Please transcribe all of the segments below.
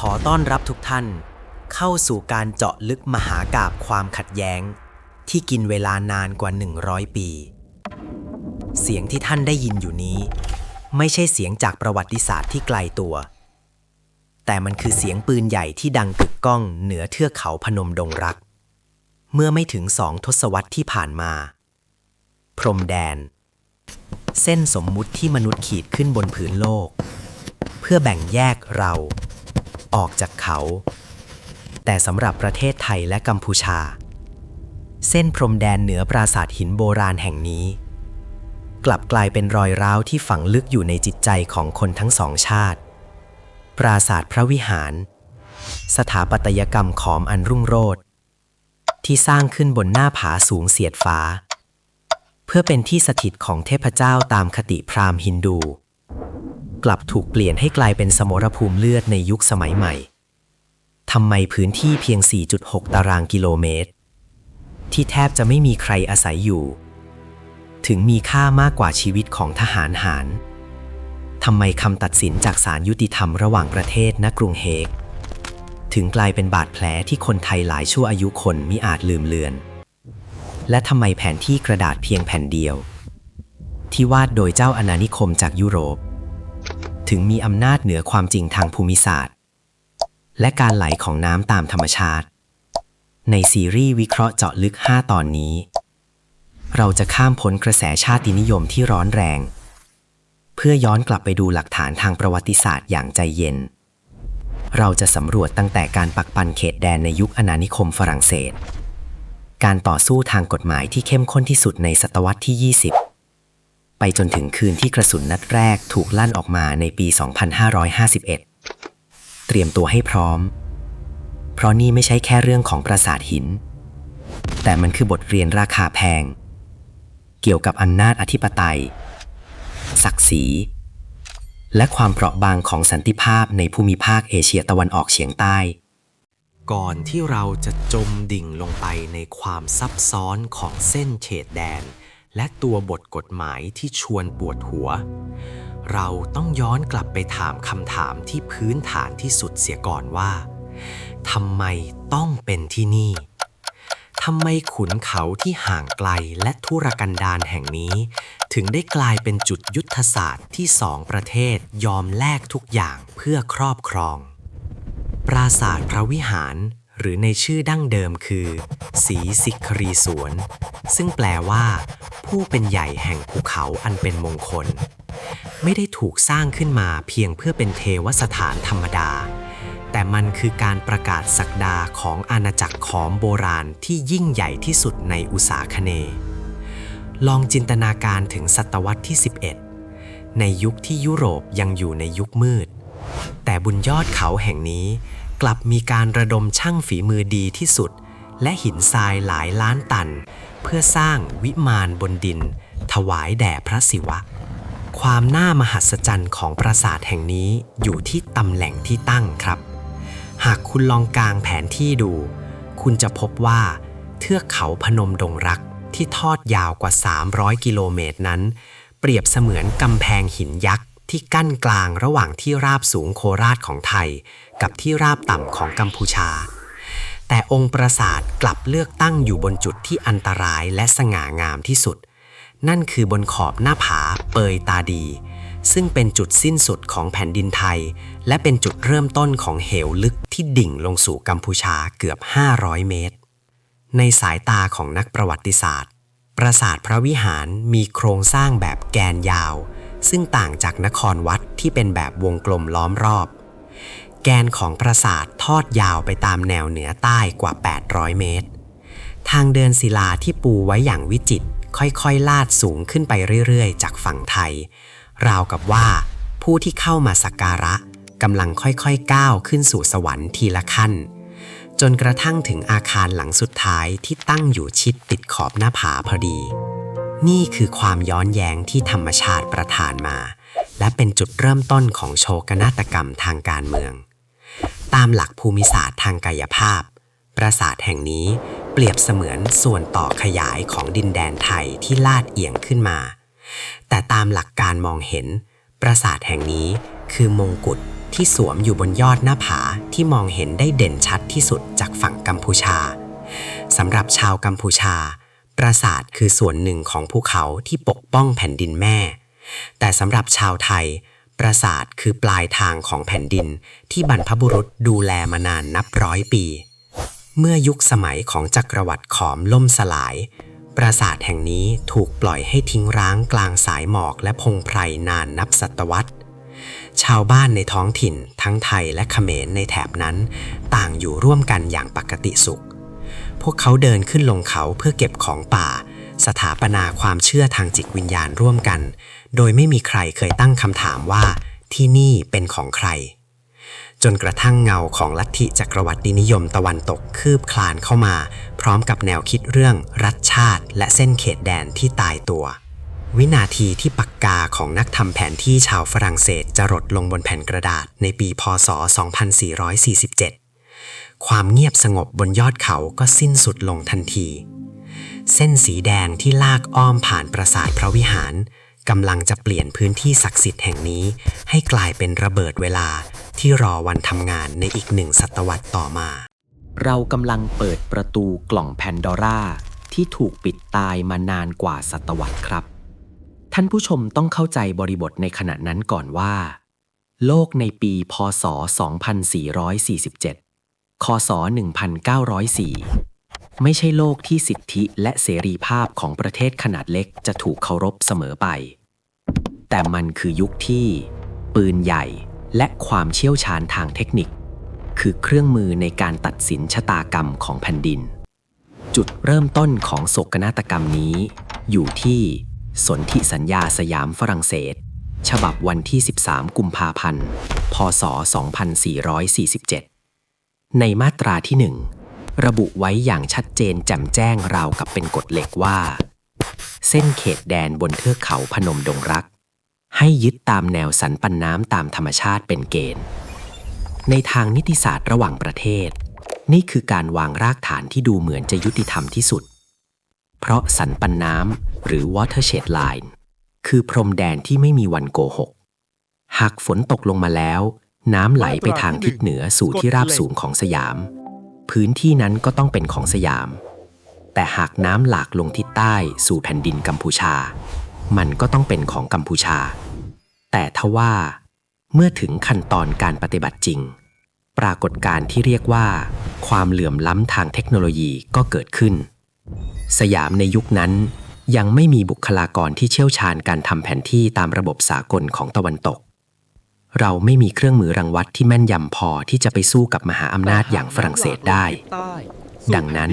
ขอต้อนรับทุกท่าน เข้าสู่การเจาะลึกมหากาบความขัดแย้ง ที่กินเวลานานกว่า 100 ปี เสียงที่ท่านได้ยินอยู่นี้ ไม่ใช่เสียงจากประวัติศาสตร์ที่ไกลตัว แต่มันคือเสียงปืนใหญ่ที่ดังกึกก้องเหนือเทือกเขาพนมดงรัก เมื่อไม่ถึงสองทศวรรษที่ผ่านมา พรมแดน เส้นสมมุติที่มนุษย์ขีดขึ้นบนผืนโลก เพื่อแบ่งแยกเรา ออกจากเขา แต่สำหรับประเทศไทยและกัมพูชา เส้นพรมแดนเหนือปราสาทหินโบราณแห่งนี้ กลับกลายเป็นรอยร้าวที่ฝังลึกอยู่ในจิตใจของคนทั้งสองชาติ ปราสาทพระวิหาร สถาปัตยกรรมขอมอันรุ่งโรจน์ที่สร้างขึ้นบนหน้าผาสูงเสียดฟ้า เพื่อเป็นที่สถิตของเทพเจ้าตามคติพราหมณ์ฮินดู กลับถูกเปลี่ยนให้กลายเป็นสมรภูมิเลือดในยุคสมัยใหม่ทำไมพื้นที่เพียง 4.6 ตารางกิโลเมตร ที่แทบจะไม่มีใครอาศัยอยู่ ถึงมีค่ามากกว่าชีวิตของทหารหารทำไมคำตัดสินจากศาลยุติธรรมระหว่างประเทศณกรุงเฮก ถึงกลายเป็นบาดแผลที่คนไทยหลายชั่วอายุคนมิอาจลืมเลือน และทำไมแผนที่กระดาษเพียงแผ่นเดียว ที่วาดโดยเจ้าอาณานิคมจากยุโรป ถึงมีอำนาจเหนือความจริงทางภูมิศาสตร์ และการไหลของน้ำตามธรรมชาติ ในซีรีส์วิเคราะห์เจาะลึก 5 ตอนนี้ เราจะข้ามพ้นกระแสชาตินิยมที่ร้อนแรง เพื่อย้อนกลับไปดูหลักฐานทางประวัติศาสตร์อย่างใจเย็น เราจะสำรวจตั้งแต่การปักปันเขตแดนในยุคอาณานิคมฝรั่งเศส การต่อสู้ทางกฎหมายที่เข้มข้นที่สุดในศตวรรษที่ 20 ไปจนถึงคืนที่กระสุนนัดแรกถูกลั่นออกมาในปี 2551 เตรียมตัวให้พร้อม เพราะนี่ไม่ใช่แค่เรื่องของปราสาทหิน แต่มันคือบทเรียนราคาแพง เกี่ยวกับอำนาจอธิปไตย ศักดิ์ศรี และความเปราะบางของสันติภาพในภูมิภาคเอเชียตะวันออกเฉียงใต้ ก่อนที่เราจะจมดิ่งลงไปในความซับซ้อนของเส้นเฉดแดน และตัวบทกฎหมายที่ชวนปวดหัว เราต้องย้อนกลับไปถามคำถามที่พื้นฐานที่สุดเสียก่อนว่าทำไมต้องเป็นที่นี่ทำไมขุนเขาที่ห่างไกลและทุรกันดารแห่งนี้ ถึงได้กลายเป็นจุดยุทธศาสตร์ที่สองประเทศยอมแลกทุกอย่างเพื่อครอบครอง ปราสาทพระวิหารหรือในชื่อดั้งเดิมคือ สีสิกรีสวน ซึ่งแปลว่า ผู้เป็นใหญ่แห่งภูเขาอันเป็นมงคล ไม่ได้ถูกสร้างขึ้นมาเพียงเพื่อเป็นเทวสถานธรรมดา แต่มันคือการประกาศศักดาของอาณาจักรขอมโบราณที่ยิ่งใหญ่ที่สุดในอุษาคเน ลองจินตนาการถึงศตวรรษที่ 11 ในยุคที่ยุโรปยังอยู่ในยุคมืด แต่บนยอดเขาแห่งนี้กลับมีการระดมช่างฝีมือดีที่สุด และหินทรายหลายล้านตัน เพื่อสร้างวิมานบนดิน ถวายแด่พระศิวะ ความน่ามหัศจรรย์ของปราสาทแห่งนี้อยู่ที่ตำแหน่งที่ตั้งครับ หากคุณลองกางแผนที่ดู คุณจะพบว่า เทือกเขาพนมดงรักที่ทอดยาวกว่า 300 กิโลเมตรนั้น เปรียบเสมือนกำแพงหินยักษ์ที่กั้นกลางระหว่างที่ราบสูงโคราชของไทย กับที่ราบต่ำของกัมพูชา แต่องค์ปราสาทกลับเลือกตั้งอยู่บนจุดที่อันตรายและสง่างามที่สุด นั่นคือบนขอบหน้าผาเปยตาดี ซึ่งเป็นจุดสิ้นสุดของแผ่นดินไทย และเป็นจุดเริ่มต้นของเหวลึกที่ดิ่งลงสู่กัมพูชาเกือบ 500 เมตร ในสายตาของนักประวัติศาสตร์ ปราสาทพระวิหารมีโครงสร้างแบบแกนยาว ซึ่งต่างจากนครวัดที่เป็นแบบวงกลมล้อมรอบ แกนของปราสาททอดยาวไปตามแนวเหนือใต้กว่า 800 เมตร ทางเดินศิลาที่ปูไว้อย่างวิจิตรค่อยๆ ลาดสูงขึ้นไปเรื่อยๆ จากฝั่งไทย ราวกับว่า ผู้ที่เข้ามาสักการะกำลังค่อยๆ ก้าวขึ้นสู่สวรรค์ทีละขั้น จนกระทั่งถึงอาคารหลังสุดท้ายที่ตั้งอยู่ชิดติดขอบหน้าผาพอดี นี่คือความย้อนแย้งที่ธรรมชาติประทานมา และเป็นจุดเริ่มต้นของโชกนาฏกรรมทางการเมือง ตามหลักภูมิศาสตร์ทางกายภาพ ปราสาทแห่งนี้เปรียบเสมือนส่วนต่อขยายของดินแดนไทยที่ลาดเอียงขึ้นมา แต่ตามหลักการมองเห็น ปราสาทแห่งนี้คือมงกุฎที่สวมอยู่บนยอดหน้าผาที่มองเห็นได้เด่นชัดที่สุดจากฝั่งกัมพูชาสำหรับชาวกัมพูชา ปราสาทคือส่วนหนึ่งของภูเขาที่ปกป้องแผ่นดินแม่ แต่สำหรับชาวไทย ปราสาทคือปลายทางของแผ่นดินที่บรรพบุรุษดูแลมานานนับร้อยปี เมื่อยุคสมัยของจักรวรรดิขอมล่มสลาย ปราสาทแห่งนี้ถูกปล่อยให้ทิ้งร้างกลางสายหมอกและพงไพรนานนับศตวรรษ ชาวบ้านในท้องถิ่นทั้งไทยและเขมรในแถบนั้น ต่างอยู่ร่วมกันอย่างปกติสุข พวกเขาเดินขึ้นลงเขาเพื่อเก็บของป่า สถาปนาความเชื่อทางจิตวิญญาณร่วมกัน โดยไม่มีใครเคยตั้งคำถามว่าที่นี่เป็นของใคร จนกระทั่งเงาของลัทธิจักรวรรดินิยมตะวันตกคืบคลานเข้ามา พร้อมกับแนวคิดเรื่องรัฐชาติ และเส้นเขตแดนที่ตายตัว วินาทีที่ปากกาของนักทำแผนที่ชาวฝรั่งเศสจะรดลงบนแผ่นกระดาษในปีพศ 2447 ความเงียบสงบบนยอดเขาก็สิ้นสุดลงทันที เส้นสีแดงที่ลากอ้อมผ่านปราสาทพระวิหารกำลังจะเปลี่ยนพื้นที่ศักดิ์สิทธิ์แห่งนี้ ให้กลายเป็นระเบิดเวลาที่รอวันทำงานในอีกหนึ่งศตวรรษต่อมา เรากำลังเปิดประตูกล่องแพนดอร่าที่ถูกปิดตายมานานกว่าศตวรรษครับ ท่านผู้ชมต้องเข้าใจบริบทในขณะนั้นก่อนว่า โลกในปีพศ 2447 คศ 1904 ไม่ใช่โลกที่สิทธิและเสรีภาพของประเทศขนาดเล็กจะถูกเคารพเสมอไป แต่มันคือยุคที่ ปืนใหญ่และความเชี่ยวชาญทางเทคนิค คือเครื่องมือในการตัดสินชะตากรรมของแผ่นดิน จุดเริ่มต้นของโศกนาฏกรรมนี้ อยู่ที่สนธิสัญญาสยามฝรั่งเศส ฉบับวันที่ 13 กุมภาพันธ์ พศ 2447 ในมาตราที่1 ระบุไว้อย่างชัดเจนแจ่มแจ้งราวกับเป็นกฎเหล็กว่า เส้นเขตแดนบนเทือกเขาพนมดงรัก ให้ยึดตามแนวสันปันน้ำตามธรรมชาติเป็นเกณฑ์ ในทางนิติศาสตร์ระหว่างประเทศ นี่คือการวางรากฐานที่ดูเหมือนจะยุติธรรมที่สุด เพราะสันปันน้ำหรือ watershed line คือพรมแดนที่ไม่มีวันโกหก หากฝนตกลงมาแล้ว น้ำไหลไปทางทิศเหนือสู่ที่ราบสูงของสยาม พื้นที่นั้นก็ต้องเป็นของสยาม แต่หากน้ำหลากลงทิศใต้สู่แผ่นดินกัมพูชา มันก็ต้องเป็นของกัมพูชา แต่ทว่า เมื่อถึงขั้นตอนการปฏิบัติจริง ปรากฏการณ์ที่เรียกว่า ความเหลื่อมล้ำทางเทคโนโลยีก็เกิดขึ้น สยามในยุคนั้นยังไม่มีบุคลากรที่เชี่ยวชาญการทำแผนที่ตามระบบสากลของตะวันตก เราไม่มีเครื่องมือรังวัดที่แม่นยำพอที่จะไปสู้กับมหาอำนาจอย่างฝรั่งเศสได้ ดังนั้น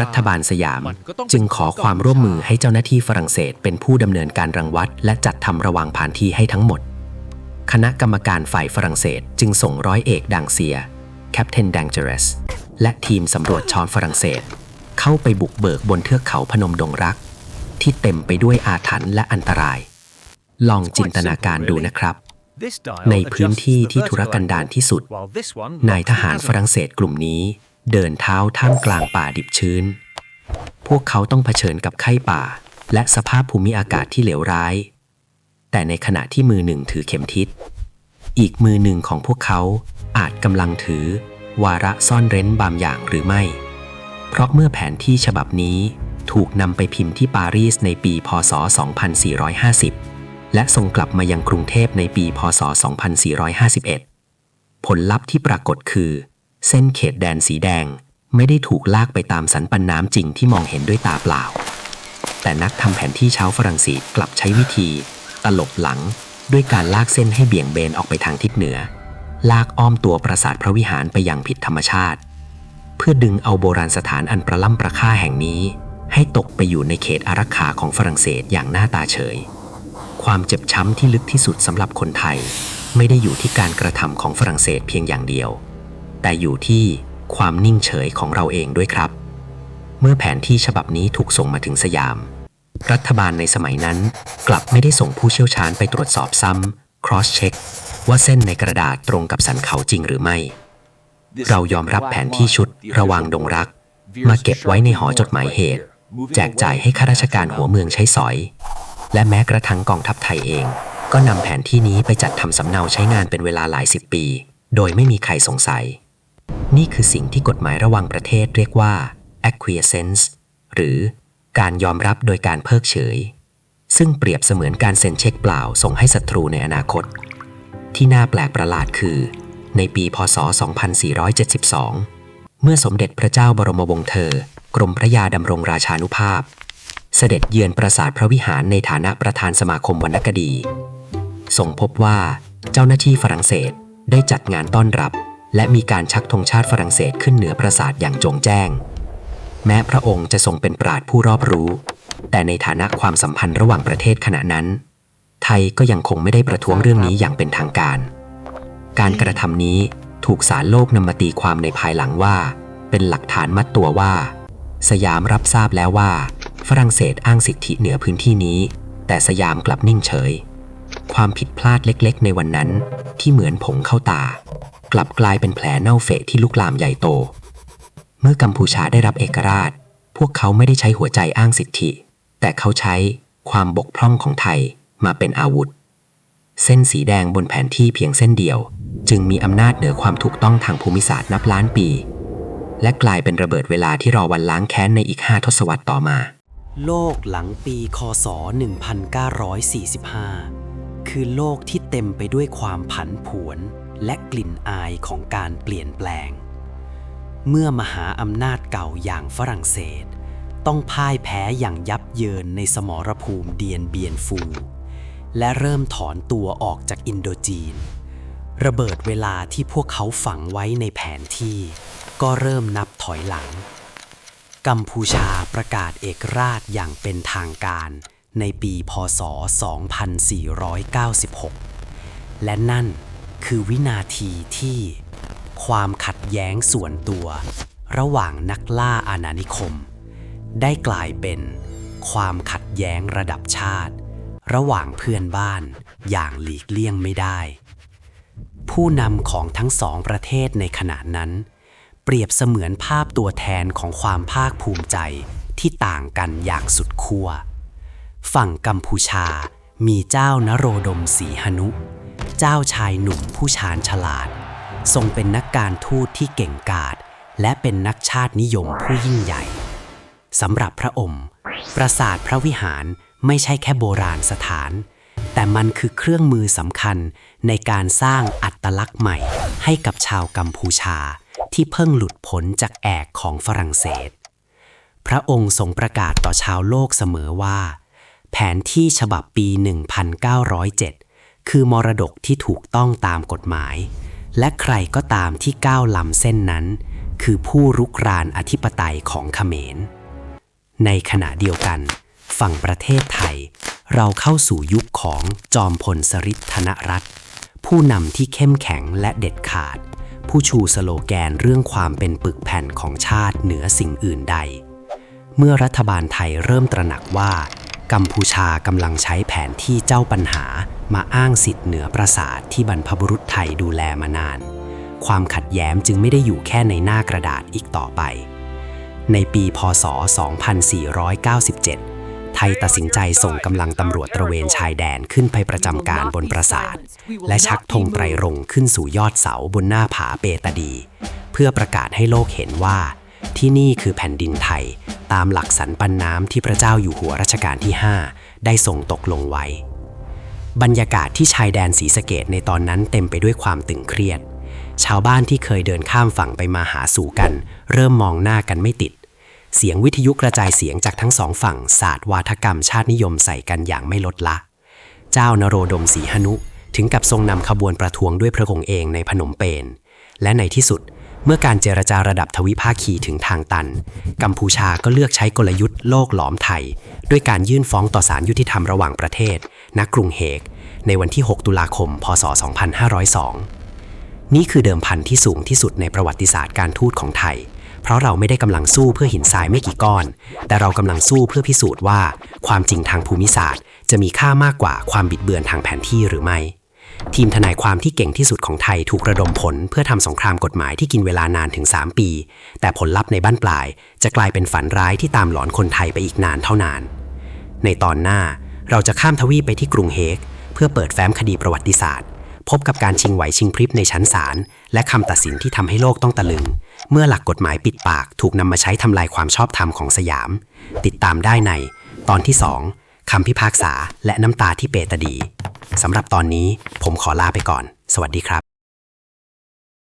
รัฐบาลสยามจึงขอความร่วมมือให้เจ้าหน้าที่ฝรั่งเศส เป็นผู้ดำเนินการรังวัด และจัดทำระวางผ่านที่ให้ทั้งหมด คณะกรรมการฝ่ายฝรั่งเศสจึงส่งร้อยเอกดังเซีย แคปเทนดังเจเรสและทีมสำรวจชอนฝรั่งเศส เข้าไปบุกเบิกบนเทือกเขาพนมดงรัก ที่เต็มไปด้วยอาถรรพ์และอันตราย ลองจินตนาการดูนะครับ ในพื้นที่ที่ทุรกันดารที่สุด นายทหารฝรั่งเศสกลุ่มนี้ เดินเท้าท่ามกลางป่าดิบชื้น พวกเขาต้องเผชิญกับไข้ป่า และสภาพภูมิอากาศที่เหลวร้าย แต่ในขณะที่มือหนึ่งถือเข็มทิศ อีกมือหนึ่งของพวกเขาอาจกำลังถือ วาระซ่อนเร้นบางอย่างหรือไม่ เพราะเมื่อแผนที่ฉบับนี้ถูกนำไปพิมพ์ที่ปารีสในปี พศ 2450 และส่งกลับมายังกรุงเทพในปีพศ 2451 ผลลัพธ์ที่ปรากฏคือ เส้นเขตแดนสีแดงไม่ได้ถูกลากไปตามสันปันน้ำจริงที่มองเห็นด้วยตาเปล่า แต่นักทำแผนที่ชาวฝรั่งเศสกลับใช้วิธี ตลบหลังด้วยการลากเส้นให้เบี่ยงเบนออกไปทางทิศเหนือ ลากอ้อมตัวปราสาทพระวิหารไปอย่างผิดธรรมชาติ เพื่อดึงเอาโบราณสถานอันประล่ำประค่าแห่งนี้ ให้ตกไปอยู่ในเขตอารักขาของฝรั่งเศสอย่างหน้าตาเฉย ความเจ็บช้ำที่ลึกที่สุดสำหรับคนไทย ไม่ได้อยู่ที่การกระทำของฝรั่งเศสเพียงอย่างเดียว แต่อยู่ที่ความนิ่งเฉยของเราเองด้วยครับ เมื่อแผนที่ฉบับนี้ถูกส่งมาถึงสยาม รัฐบาลในสมัยนั้น กลับไม่ได้ส่งผู้เชี่ยวชาญไปตรวจสอบซ้ำ cross check ว่าเส้นในกระดาษตรงกับสันเขาจริงหรือไม่ เรายอมรับแผนที่ชุดระวังดงรัก มาเก็บไว้ในหอจดหมายเหตุ แจกจ่ายให้ข้าราชการหัวเมืองใช้สอย และแม้กระทั่งกองทัพไทยเอง ก็นำแผนที่นี้ไปจัดทำสำเนาใช้งานเป็นเวลาหลายสิบปี โดยไม่มีใครสงสัย นี่คือสิ่งที่กฎหมายระหว่างประเทศเรียกว่า acquiescence หรือการยอมรับโดยการเพิกเฉย ซึ่งเปรียบเสมือนการเซ็นเช็คเปล่าส่งให้ศัตรูในอนาคต ที่น่าแปลกประหลาดคือ ในปีพศ 2472 เมื่อสมเด็จพระเจ้าบรมวงศ์เธอ กรมพระยาดำรงราชานุภาพ เสด็จเยือนปราสาทพระวิหารในฐานะประธานสมาคมวรรณคดีส่งพบว่าเจ้าหน้าที่ฝรั่งเศสได้จัดงานต้อนรับ และมีการชักธงชาติฝรั่งเศสขึ้นเหนือปราสาทอย่างจงแจ้ง แม้พระองค์จะทรงเป็นปราดผู้รอบรู้ แต่ในฐานะความสัมพันธ์ระหว่างประเทศขณะนั้น ไทยก็ยังคงไม่ได้ประท้วงเรื่องนี้อย่างเป็นทางการ การกระทำนี้ถูกสารโลกนำมาตีความในภายหลังว่า เป็นหลักฐานมัดตัวว่า สยามรับทราบแล้วว่า ฝรั่งเศสอ้างสิทธิเหนือพื้นที่นี้ แต่สยามกลับนิ่งเฉย ความผิดพลาดเล็กๆ ในวันนั้นที่เหมือนผงเข้าตา กลับกลายเป็นแผลเน่าเฟะที่ลุกลามใหญ่โต เมื่อกัมพูชาได้รับเอกราช พวกเขาไม่ได้ใช้หัวใจอ้างสิทธิ แต่เขาใช้ความบกพร่องของไทยมาเป็นอาวุธ เส้นสีแดงบนแผนที่เพียงเส้นเดียว จึงมีอำนาจเหนือความถูกต้องทางภูมิศาสตร์นับล้านปี และกลายเป็นระเบิดเวลาที่รอวันล้างแค้นในอีกห้าทศวรรษต่อมา โลกหลังปีคศ 1945 คือโลกที่เต็มไปด้วยความผันผวน และกลิ่นอายของการเปลี่ยนแปลง เมื่อมหาอำนาจเก่าอย่างฝรั่งเศส ต้องพ่ายแพ้อย่างยับเยินในสมรภูมิเดียนเบียนฟู และเริ่มถอนตัวออกจากอินโดจีน ระเบิดเวลาที่พวกเขาฝังไว้ในแผนที่ ก็เริ่มนับถอยหลัง กัมพูชาประกาศเอกราชอย่างเป็นทางการในปีพศ 2496 และนั่นคือวินาทีที่ความขัดแย้งส่วนตัว ระหว่างนักล่าอาณานิคม ได้กลายเป็นความขัดแย้งระดับชาติ ระหว่างเพื่อนบ้านอย่างหลีกเลี่ยงไม่ได้ ผู้นำของทั้งสองประเทศในขณะนั้น เปรียบเสมือนภาพตัวแทนของความภาคภูมิใจที่ต่างกันอย่างสุดขั้ว ฝั่งกัมพูชามีเจ้านโรดมศรีหนุ เจ้าชายหนุ่มผู้ชาญฉลาด ทรงเป็นนักการทูตที่เก่งกาจและเป็นนักชาตินิยมผู้ยิ่งใหญ่สำหรับพระองค์ ปราสาทพระวิหารไม่ใช่แค่โบราณสถาน แต่มันคือเครื่องมือสำคัญในการสร้างอัตลักษณ์ใหม่ให้กับชาวกัมพูชา ที่เพิ่งหลุดพ้นจากแอกของฝรั่งเศส พระองค์ทรงประกาศต่อชาวโลกเสมอว่า แผนที่ฉบับปี 1907 คือมรดกที่ถูกต้องตามกฎหมาย และใครก็ตามที่ก้าวล้ำเส้นนั้น คือผู้รุกรานอธิปไตยของเขมร ในขณะเดียวกัน ฝั่งประเทศไทย เราเข้าสู่ยุคของจอมพลสฤษดิ์ธนรัตน์ผู้นำที่เข้มแข็งและเด็ดขาด ผู้ชูสโลแกนเรื่องความเป็นปึกแผ่นของชาติเหนือสิ่งอื่นใด เมื่อรัฐบาลไทยเริ่มตระหนักว่า กัมพูชากำลังใช้แผนที่เจ้าปัญหามาอ้างสิทธิ์เหนือปราสาทที่บรรพบุรุษไทยดูแลมานาน ความขัดแย้งจึงไม่ได้อยู่แค่ในหน้ากระดาษอีกต่อไป ในปีพศ 2497 ไทยตัดสินใจส่งกำลังตำรวจตระเวนชายแดนขึ้นไปประจำการบนปราสาท และชักธงไตรรงค์ขึ้นสู่ยอดเสาบนหน้าผาเปตดี เพื่อประกาศให้โลกเห็นว่า ที่นี่คือแผ่นดินไทย ตามหลักสรรปันน้ำที่พระเจ้าอยู่หัวรัชกาลที่ 5 ได้ทรงตกลงไว้ บรรยากาศที่ชายแดนศรีสะเกดในตอนนั้นเต็มไปด้วยความตึงเครียด ชาวบ้านที่เคยเดินข้ามฝั่งไปมาหาสู่กัน เริ่มมองหน้ากันไม่ติด เสียงวิทยุกระจายเสียงจากทั้งสองฝั่งศาสตร์วาทกรรมชาตินิยมใส่กันอย่างไม่ลดละ เจ้านโรดมศรีหนุ ถึงกับทรงนำขบวนประท้วงด้วยพระองค์เองในพนมเปญและในที่สุดเมื่อการเจรจาระดับทวิภาคีถึงทางตัน กัมพูชาก็เลือกใช้กลยุทธ์โลกหลอมไทย ด้วยการยื่นฟ้องต่อศาลยุติธรรมระหว่างประเทศ ณ กรุงเฮก ในวันที่ 6 ตุลาคม พศ 2502 นี่คือเดิมพันที่สูงที่สุดในประวัติศาสตร์การทูตของไทย เพราะเราไม่ได้กำลังสู้เพื่อหินทรายไม่กี่ก้อน แต่เรากำลังสู้เพื่อพิสูจน์ว่า ความจริงทางภูมิศาสตร์ จะมีค่ามากกว่าความบิดเบือนทางแผนที่หรือไม่ ทีมทนายความที่เก่งที่สุดของไทยถูกระดมผล เพื่อทำสงครามกฎหมายที่กินเวลานานถึง 3 ปี แต่ผลลัพธ์ในบ้านปลาย จะกลายเป็นฝันร้ายที่ตามหลอนคนไทยไปอีกนานเท่านาน ในตอนหน้าเราจะข้ามทวีปไปที่กรุงเฮกเพื่อเปิดแฟ้มคดีประวัติศาสตร์ พบกับการชิงไหวชิงพริบในชั้นศาลและคำตัดสินที่ทำให้โลกต้องตะลึง เมื่อหลักกฎหมายปิดปากถูกนำมาใช้ทำลายความชอบธรรมของสยาม ติดตามได้ใน ตอนที่2คำพิพากษาและน้ำตาที่เปตดีสำหรับตอนนี้ผมขอลาไปก่อน สวัสดีครับ